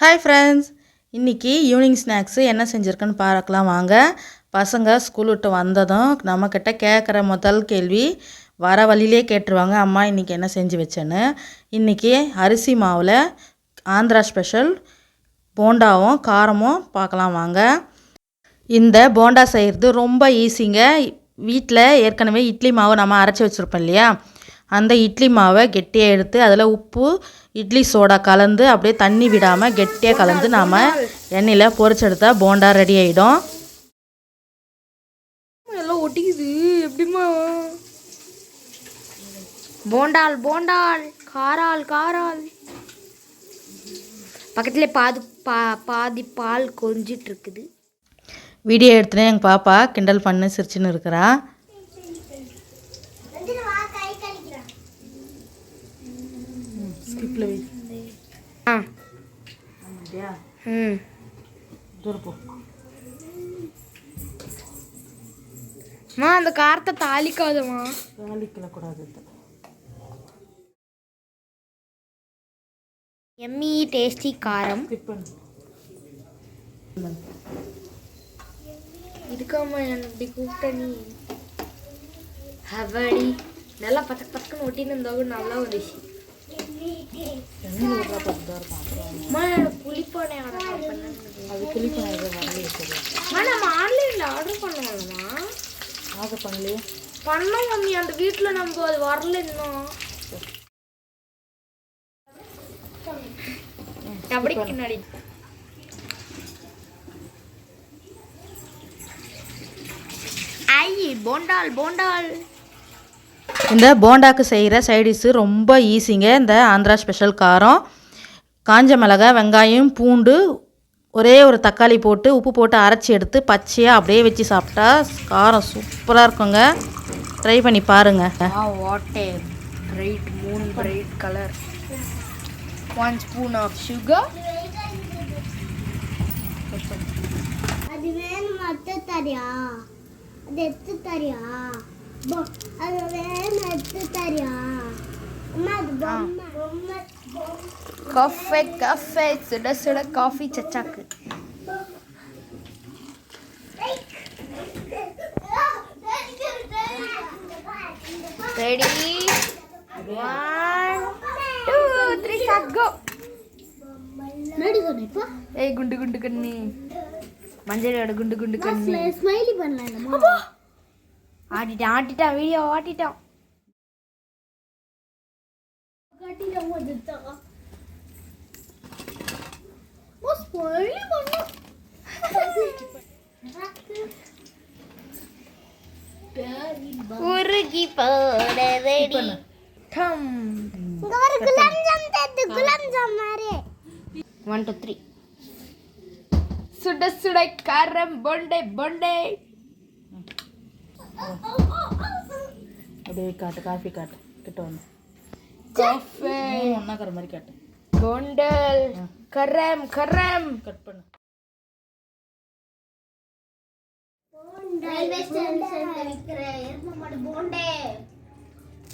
Hi friends இன்றைக்கி evening snacks என்ன செஞ்சுருக்குன்னு பார்க்கலாம் வாங்க. பசங்க ஸ்கூல் விட்டு வந்ததும் நம்மக்கிட்ட கேட்குற முதல் கேள்வி வர வழியிலே கேட்டுருவாங்க அம்மா இன்றைக்கி என்ன செஞ்சு வச்சேன்னு? இன்றைக்கி அரிசி மாவில் ஆந்திரா ஸ்பெஷல் போண்டாவும் காரமும் பார்க்கலாம் வாங்க. இந்த போண்டா செய்கிறது ரொம்ப ஈஸிங்க வீட்டில் ஏற்கனவே இட்லி மாவு நம்ம அரைச்சி வச்சுருப்போம் இல்லையா? அந்த இட்லி மாவை கெட்டியாக எடுத்து அதில் உப்பு இட்லி சோடா கலந்து அப்படியே தண்ணி விடாமல் கெட்டியாக கலந்து நாம் எண்ணெயில் பொரிச்செடுத்தா போண்டா ரெடி ஆகிடும் எல்லாம் ஒட்டிக்குது. எப்படிமா போண்டால் போண்டால் காரால் காரால் பக்கத்துல பாதி பா பாதி பால் கொஞ்சிட்டு இருக்குது வீடியோ எடுத்துனே எங்கள் பாப்பா கிண்டல் பண்ணி சிரிச்சுன்னு இருக்கிறா. ஆ ம் அம்மா அந்த காரத்தை தாளிக்காதம்மா கூடாது எம்மி டேஸ்டி காரம் இதுக்காம என்ன இப்படி கூப்பிட்ட நீ ஹவடி நல்லா பச்சை பச்சைன்னு ஒட்டின்னு இருந்தாலும் நல்லா வந்துச்சு அம்மா எனக்கு ஆர்டர் அது எதுவும் நம்ம ஆன்லைனில் ஆர்டர் ஆர்டர் பண்ணலையே பண்ணோம் மம்மி அந்த வீட்டில் நம்ம அது வரல இன்னும் அப்படி பின்னாடி ஐ போண்டால் போண்டால் இந்த போண்டாக்கு செய்கிற சைடிஷ்ஷு ரொம்ப ஈஸிங்க இந்த ஆந்திரா ஸ்பெஷல் காரம் காஞ்ச மிளகாய் வெங்காயம் பூண்டு ஒரே ஒரு தக்காளி போட்டு உப்பு போட்டு அரைச்சி எடுத்து பச்சையாக அப்படியே வச்சு சாப்பிட்டா காரம் சூப்பராக இருக்குங்க. ட்ரை பண்ணி பாருங்கள் what a bright colour one spoon of sugar அது வேணும்? அத்தை தரியா? அது எடுத்து தரியா? காஃபே காஃபே சுட சுட coffee சச்சாக்கு ready one two three start go Maddy சொன்ன இப்போ ஏய் குண்டு குண்டு கண்ணி மஞ்சள் குண்டு குண்டு கண்ணி ஸ்மைலி பண்ணலாம் இல்லம்மா ஆட்டிட்டான் ஆட்டிட்டான் வீடியோ ஆட்டிட்டான் உருகி போட ரெடி டம். இங்க ஒரு குலாப் ஜாம் தட்டு சுட சுட காரம் பொண்டை பொண்டை. அப்படியே காட்டு காஃபி காட்டு கிட்ட வந்து. காஃபே. ஒன்றாக்கிற மாதிரி காட்டு. பொண்டல் கரம் கரம். கட் பண்ணு.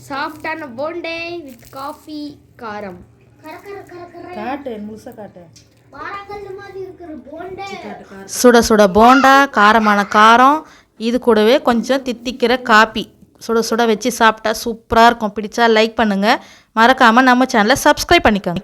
சாஃப்டான பொண்டை வித் காஃபி காரம். கர கர கர கர. காட்டு முழுசாக காட்டு. சுட சுட போண்டா காரமான காரம். இது கூடவே கொஞ்சம் தித்திக்கிற காப்பி சுட சுட வச்சு சாப்பிட்டா சூப்பராக இருக்கும். பிடிச்சா லைக் பண்ணுங்கள் மறக்காமல் நம்ம சேனலை சப்ஸ்கிரைப் பண்ணிக்கோங்க.